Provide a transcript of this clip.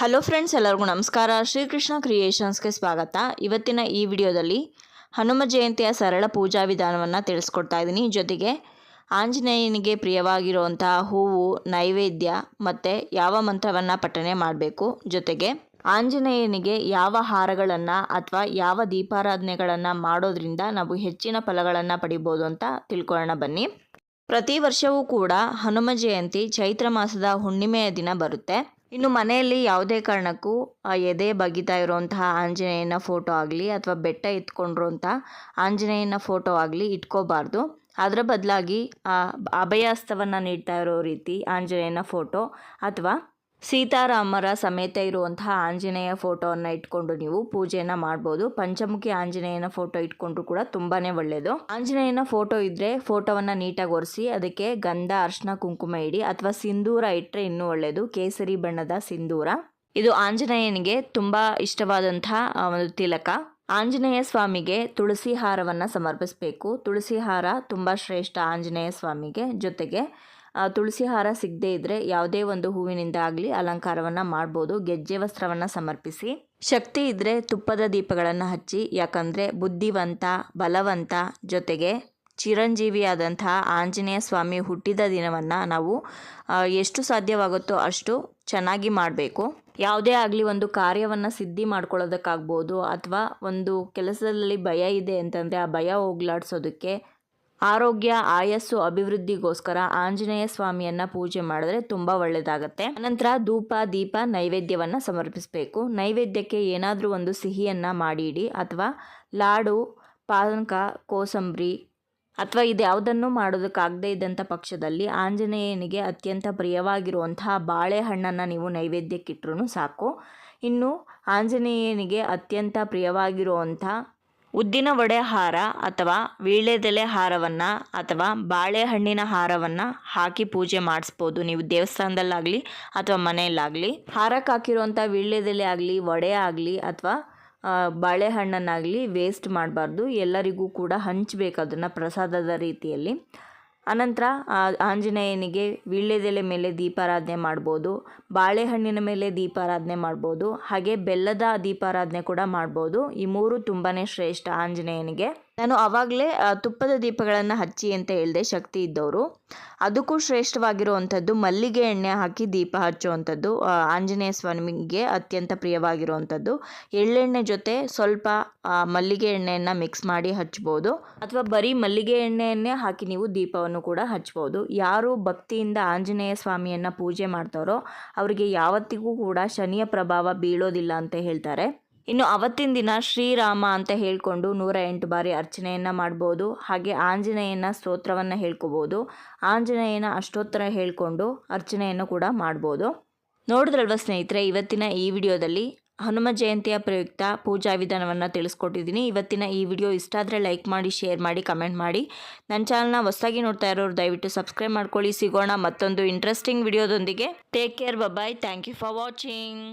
Hello friends, ಎಲ್ಲರಿಗೂ ನಮಸ್ಕಾರ. ಶ್ರೀಕೃಷ್ಣ ಕ್ರಿಯೇಷನ್ಸ್ಗೆ ಸ್ವಾಗತ. ಇವತ್ತಿನ ಈ ವಿಡಿಯೋದಲ್ಲಿ ಹನುಮ ಜಯಂತಿಯ ಸರಳ ಪೂಜಾ ವಿಧಾನವನ್ನು ತಿಳಿಸ್ಕೊಡ್ತಾ ಇದ್ದೀನಿ. ಜೊತೆಗೆ ಆಂಜನೇಯನಿಗೆ ಪ್ರಿಯವಾಗಿರುವಂತಹ ಹೂವು, ನೈವೇದ್ಯ ಮತ್ತು ಯಾವ ಮಂತ್ರವನ್ನು ಪಠನೆ ಮಾಡಬೇಕು. ಜೊತೆಗೆ ಆಂಜನೇಯನಿಗೆ ಯಾವ ಹಾರಗಳನ್ನು ಅಥವಾ ಯಾವ ದೀಪಾರಾಧನೆಗಳನ್ನು ಮಾಡೋದ್ರಿಂದ ನಾವು ಹೆಚ್ಚಿನ ಫಲಗಳನ್ನು ಪಡಿಬೋದು ಅಂತ ತಿಳ್ಕೊಳ್ಳೋಣ ಬನ್ನಿ. ಪ್ರತಿ ವರ್ಷವೂ ಕೂಡ ಹನುಮ ಜಯಂತಿ ಚೈತ್ರ ಮಾಸದ ಹುಣ್ಣಿಮೆಯ ದಿನ ಬರುತ್ತೆ. ಇನ್ನು ಮನೆಯಲ್ಲಿ ಯಾವುದೇ ಕಾರಣಕ್ಕೂ ಎದೆ ಬಗಿತಾ ಇರುವಂತಹ ಆಂಜನೇಯನ ಫೋಟೋ ಆಗಲಿ ಅಥವಾ ಬೆಟ್ಟ ಎತ್ಕೊಂಡಿರುವಂಥ ಆಂಜನೇಯನ ಫೋಟೋ ಆಗಲಿ ಇಟ್ಕೋಬಾರ್ದು. ಅದರ ಬದಲಾಗಿ ಅಭಯಾಸ್ತವನ್ನು ನೀಡ್ತಾ ಇರೋ ರೀತಿ ಆಂಜನೇಯನ ಫೋಟೋ ಅಥವಾ ಸೀತಾರಾಮರ ಸಮೇತ ಇರುವಂತಹ ಆಂಜನೇಯ ಫೋಟೋವನ್ನು ಇಟ್ಕೊಂಡು ನೀವು ಪೂಜೆಯನ್ನು ಮಾಡ್ಬೋದು. ಪಂಚಮುಖಿ ಆಂಜನೇಯನ ಫೋಟೋ ಇಟ್ಕೊಂಡ್ರು ಕೂಡ ತುಂಬಾನೇ ಒಳ್ಳೆಯದು ಆಂಜನೇಯನ ಫೋಟೋ ಇದ್ರೆ ಫೋಟೋವನ್ನು ನೀಟಾಗಿ ಒರೆಸಿ ಅದಕ್ಕೆ ಗಂಧ, ಅರ್ಶನ, ಕುಂಕುಮ ಇಡಿ ಅಥವಾ ಸಿಂಧೂರ ಇಟ್ಟರೆ ಇನ್ನೂ ಒಳ್ಳೆಯದು ಕೇಸರಿ ಬಣ್ಣದ ಸಿಂಧೂರ. ಇದು ಆಂಜನೇಯನಿಗೆ ತುಂಬ ಇಷ್ಟವಾದಂತಹ ಒಂದು ತಿಲಕ. ಆಂಜನೇಯ ಸ್ವಾಮಿಗೆ ತುಳಸಿ ಹಾರವನ್ನು ಸಮರ್ಪಿಸಬೇಕು. ತುಳಸಿ ಹಾರ ತುಂಬ ಶ್ರೇಷ್ಠ ಆಂಜನೇಯ ಸ್ವಾಮಿಗೆ ಜೊತೆಗೆ ತುಳಸಿ ಹಾರ ಸಿಗದೇ ಇದ್ದರೆ ಯಾವುದೇ ಒಂದು ಹೂವಿನಿಂದ ಆಗಲಿ ಅಲಂಕಾರವನ್ನು ಮಾಡ್ಬೋದು. ಗೆಜ್ಜೆ ವಸ್ತ್ರವನ್ನು ಸಮರ್ಪಿಸಿ. ಶಕ್ತಿ ಇದ್ದರೆ ತುಪ್ಪದ ದೀಪಗಳನ್ನು ಹಚ್ಚಿ, ಯಾಕಂದರೆ ಬುದ್ಧಿವಂತ, ಬಲವಂತ ಜೊತೆಗೆ ಚಿರಂಜೀವಿಯಾದಂತಹ ಆಂಜನೇಯ ಸ್ವಾಮಿ ಹುಟ್ಟಿದ ದಿನವನ್ನು ನಾವು ಎಷ್ಟು ಸಾಧ್ಯವಾಗುತ್ತೋ ಅಷ್ಟು ಚೆನ್ನಾಗಿ ಮಾಡಬೇಕು. ಯಾವುದೇ ಆಗಲಿ ಒಂದು ಕಾರ್ಯವನ್ನು ಸಿದ್ಧಿ ಮಾಡ್ಕೊಳ್ಳೋದಕ್ಕಾಗ್ಬೋದು ಅಥವಾ ಒಂದು ಕೆಲಸದಲ್ಲಿ ಭಯ ಇದೆ ಅಂತಂದರೆ ಆ ಭಯ ಹೋಗ್ಲಾಡ್ಸೋದಕ್ಕೆ ಆರೋಗ್ಯ, ಆಯಸ್ಸು, ಅಭಿವೃದ್ಧಿಗೋಸ್ಕರ ಆಂಜನೇಯ ಸ್ವಾಮಿಯನ್ನು ಪೂಜೆ ಮಾಡಿದ್ರೆ ತುಂಬ ಒಳ್ಳೆಯದಾಗತ್ತೆ ಅನಂತರ ಧೂಪ, ದೀಪ, ನೈವೇದ್ಯವನ್ನು ಸಮರ್ಪಿಸಬೇಕು. ನೈವೇದ್ಯಕ್ಕೆ ಏನಾದರೂ ಒಂದು ಸಿಹಿಯನ್ನು ಮಾಡಿಡಿ ಅಥವಾ ಲಾಡು, ಪಾನಕ, ಕೋಸಂಬರಿ ಅಥವಾ ಇದು ಯಾವುದನ್ನು ಮಾಡೋದಕ್ಕಾಗದೇ ಇದ್ದಂಥ ಪಕ್ಷದಲ್ಲಿ ಆಂಜನೇಯನಿಗೆ ಅತ್ಯಂತ ಪ್ರಿಯವಾಗಿರುವಂತಹ ಬಾಳೆಹಣ್ಣನ್ನು ನೀವು ನೈವೇದ್ಯಕ್ಕಿಟ್ರೂ ಸಾಕು. ಇನ್ನು ಆಂಜನೇಯನಿಗೆ ಅತ್ಯಂತ ಪ್ರಿಯವಾಗಿರುವಂಥ ಉದ್ದಿನ ವಡೆ ಹಾರ ಅಥವಾ ವೀಳ್ಯದೆಲೆ ಹಾರವನ್ನು ಅಥವಾ ಬಾಳೆಹಣ್ಣಿನ ಹಾರವನ್ನು ಹಾಕಿ ಪೂಜೆ ಮಾಡಿಸ್ಬೋದು. ನೀವು ದೇವಸ್ಥಾನದಲ್ಲಾಗಲಿ ಅಥವಾ ಮನೆಯಲ್ಲಾಗಲಿ ಹಾರಕ್ಕೆ ಹಾಕಿರುವಂಥ ವೀಳ್ಯದೆಲೆ ಆಗಲಿ, ವಡೆ ಆಗಲಿ ಅಥವಾ ಬಾಳೆಹಣ್ಣನ್ನಾಗಲಿ ವೇಸ್ಟ್ ಮಾಡಬಾರ್ದು. ಎಲ್ಲರಿಗೂ ಕೂಡ ಹಂಚಬೇಕು ಅದನ್ನು ಪ್ರಸಾದದ ರೀತಿಯಲ್ಲಿ. ಅನಂತರ ಆಂಜನೇಯನಿಗೆ ವೀಳ್ಯದೆಲೆ ಮೇಲೆ ದೀಪಾರಾಧನೆ ಮಾಡ್ಬೋದು, ಬಾಳೆಹಣ್ಣಿನ ಮೇಲೆ ದೀಪಾರಾಧನೆ ಮಾಡ್ಬೋದು, ಹಾಗೆ ಬೆಲ್ಲದ ದೀಪಾರಾಧನೆ ಕೂಡ ಮಾಡ್ಬೋದು. ಈ ಮೂರು ತುಂಬಾ ಶ್ರೇಷ್ಠ ಆಂಜನೇಯನಿಗೆ. ನಾನು ಆವಾಗಲೇ ತುಪ್ಪದ ದೀಪಗಳನ್ನು ಹಚ್ಚಿ ಅಂತ ಹೇಳಿದೆ ಶಕ್ತಿ ಇದ್ದವರು. ಅದಕ್ಕೂ ಶ್ರೇಷ್ಠವಾಗಿರುವಂಥದ್ದು ಮಲ್ಲಿಗೆ ಎಣ್ಣೆ ಹಾಕಿ ದೀಪ ಹಚ್ಚುವಂಥದ್ದು ಆಂಜನೇಯ ಸ್ವಾಮಿಗೆ ಅತ್ಯಂತ ಪ್ರಿಯವಾಗಿರುವಂಥದ್ದು. ಎಳ್ಳೆಣ್ಣೆ ಜೊತೆ ಸ್ವಲ್ಪ ಮಲ್ಲಿಗೆ ಎಣ್ಣೆಯನ್ನು ಮಿಕ್ಸ್ ಮಾಡಿ ಹಚ್ಬೋದು. ಅಥವಾ ಬರೀ ಮಲ್ಲಿಗೆ ಎಣ್ಣೆಯನ್ನೇ ಹಾಕಿ ನೀವು ದೀಪವನ್ನು ಕೂಡ ಹಚ್ಬೋದು. ಯಾರು ಭಕ್ತಿಯಿಂದ ಆಂಜನೇಯ ಸ್ವಾಮಿಯನ್ನು ಪೂಜೆ ಮಾಡ್ತಾರೋ, ಅವರಿಗೆ ಯಾವತ್ತಿಗೂ ಕೂಡ ಶನಿಯ ಪ್ರಭಾವ ಬೀಳೋದಿಲ್ಲ ಅಂತ ಹೇಳ್ತಾರೆ. ಇನ್ನು ಅವತ್ತಿನ ದಿನ ಶ್ರೀರಾಮ ಅಂತ ಹೇಳಿಕೊಂಡು ನೂರ ಎಂಟು ಬಾರಿ ಅರ್ಚನೆಯನ್ನು ಮಾಡ್ಬೋದು. ಹಾಗೆ ಆಂಜನೇಯನ ಸ್ತೋತ್ರವನ್ನು ಹೇಳ್ಕೋಬೋದು. ಆಂಜನೇಯನ ಅಷ್ಟೋತ್ತರ ಹೇಳಿಕೊಂಡು ಅರ್ಚನೆಯನ್ನು ಕೂಡ ಮಾಡ್ಬೋದು. ನೋಡಿದ್ರಲ್ವ ಸ್ನೇಹಿತರೆ, ಇವತ್ತಿನ ಈ ವಿಡಿಯೋದಲ್ಲಿ ಹನುಮ ಜಯಂತಿಯ ಪ್ರಯುಕ್ತ ಪೂಜಾ ವಿಧಾನವನ್ನು ತಿಳಿಸ್ಕೊಟ್ಟಿದ್ದೀನಿ. ಇವತ್ತಿನ ಈ ವಿಡಿಯೋ ಇಷ್ಟ ಆದರೆ ಲೈಕ್ ಮಾಡಿ, ಶೇರ್ ಮಾಡಿ, ಕಮೆಂಟ್ ಮಾಡಿ. ನನ್ನ ಚಾನಲ್ನ ಹೊಸದಾಗಿ ನೋಡ್ತಾ ಇರೋರು ದಯವಿಟ್ಟು ಸಬ್ಸ್ಕ್ರೈಬ್ ಮಾಡ್ಕೊಳ್ಳಿ. ಸಿಗೋಣ ಮತ್ತೊಂದು interesting ವಿಡಿಯೋದೊಂದಿಗೆ. Take care bye bye thank you for watching